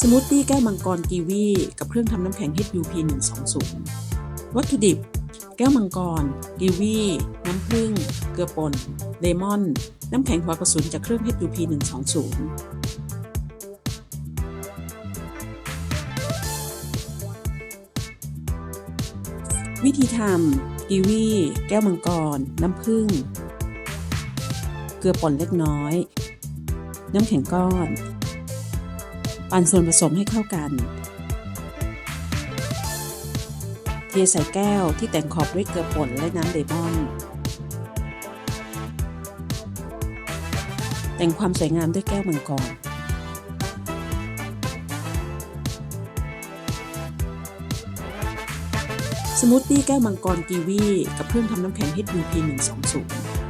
สมูทตี้แก้วมังกรกีวีกับเครื่องทำน้ำแข็ง HUP 120 วัตถุดิบ แก้วมังกร กีวี น้ำผึ้ง เกลือป่น เลมอน น้ำแข็งหัวกระสุนจากเครื่อง HUP 120วิธีทำกีวีแก้วมังกร น้ำผึ้ง เกลือป่นเล็กน้อย น้ำแข็งก้อน ปั่นส่วนผสมให้เข้ากัน เทใส่แก้วที่แต่งขอบด้วยเกลือป่นและน้ำเลมอน แต่งความสวยงามด้วยแก้วมังกรสมูทตี้แก้วมังกรกีวี กับเครื่องทำน้ำแข็ง HUP 120